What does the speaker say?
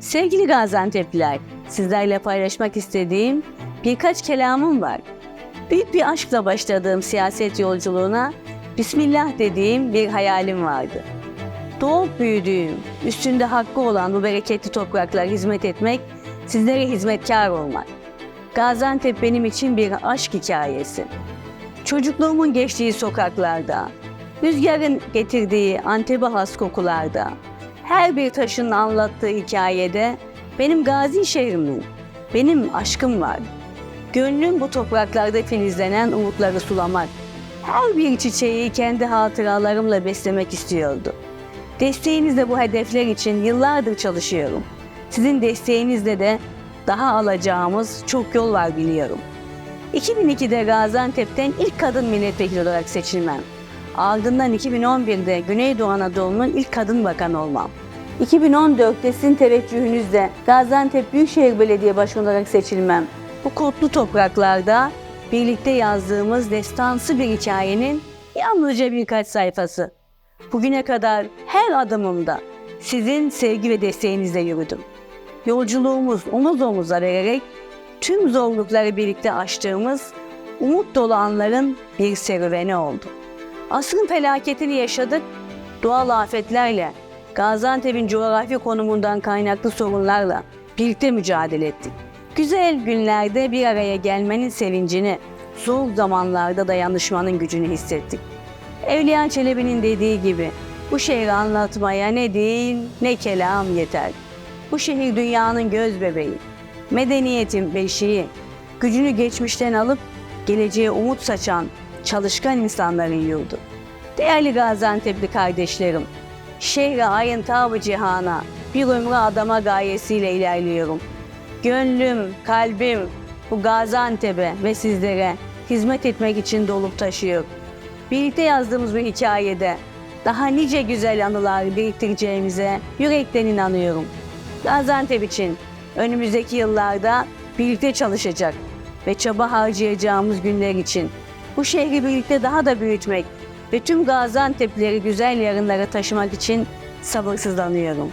Sevgili Gaziantep'liler, sizlerle paylaşmak istediğim birkaç kelamım var. Büyük bir aşkla başladığım siyaset yolculuğuna Bismillah dediğim bir hayalim vardı. Doğup büyüdüğüm, üstünde hakkı olan bu bereketli topraklara hizmet etmek, sizlere hizmetkar olmak. Gaziantep benim için bir aşk hikayesi. Çocukluğumun geçtiği sokaklarda, rüzgarın getirdiği Antep'e has kokularda, her bir taşın anlattığı hikayede benim gazi şehrimin, benim aşkım var. Gönlüm bu topraklarda filizlenen umutları sulamak, her bir çiçeği kendi hatıralarımla beslemek istiyordu. Desteğinizle bu hedefler için yıllardır çalışıyorum. Sizin desteğinizle de daha alacağımız çok yol var biliyorum. 2002'de Gaziantep'ten ilk kadın milletvekili olarak seçilmem. Ardından 2011'de Güneydoğu Anadolu'nun ilk kadın bakanı olmam. 2014'te sizin teveccühünüzle Gaziantep Büyükşehir Belediye Başkanı olarak seçilmem. Bu kutlu topraklarda birlikte yazdığımız destansı bir hikayenin yalnızca birkaç sayfası. Bugüne kadar her adımımda sizin sevgi ve desteğinizle yürüdüm. Yolculuğumuz omuz omuza vererek tüm zorlukları birlikte aştığımız umut dolu anların bir serüveni oldu. Asrın felaketini yaşadık, doğal afetlerle, Gaziantep'in coğrafi konumundan kaynaklı sorunlarla birlikte mücadele ettik. Güzel günlerde bir araya gelmenin sevincini, zor zamanlarda dayanışmanın gücünü hissettik. Evliya Çelebi'nin dediği gibi bu şehri anlatmaya ne dil ne kelam yeter. Bu şehir dünyanın göz bebeği, medeniyetin beşiği, gücünü geçmişten alıp geleceğe umut saçan çalışkan insanların yurdu. Değerli Gaziantep'li kardeşlerim, şehre ayın tavı cihana, bir ömrü adama gayesiyle ilerliyorum. Gönlüm, kalbim bu Gaziantep'e ve sizlere hizmet etmek için dolup taşıyor. Birlikte yazdığımız bu hikayede daha nice güzel anılar biriktireceğimize yürekten inanıyorum. Gaziantep için önümüzdeki yıllarda birlikte çalışacak ve çaba harcayacağımız günler için bu şehri birlikte daha da büyütmek ve tüm Gaziantep'leri güzel yarınlara taşımak için sabırsızlanıyorum.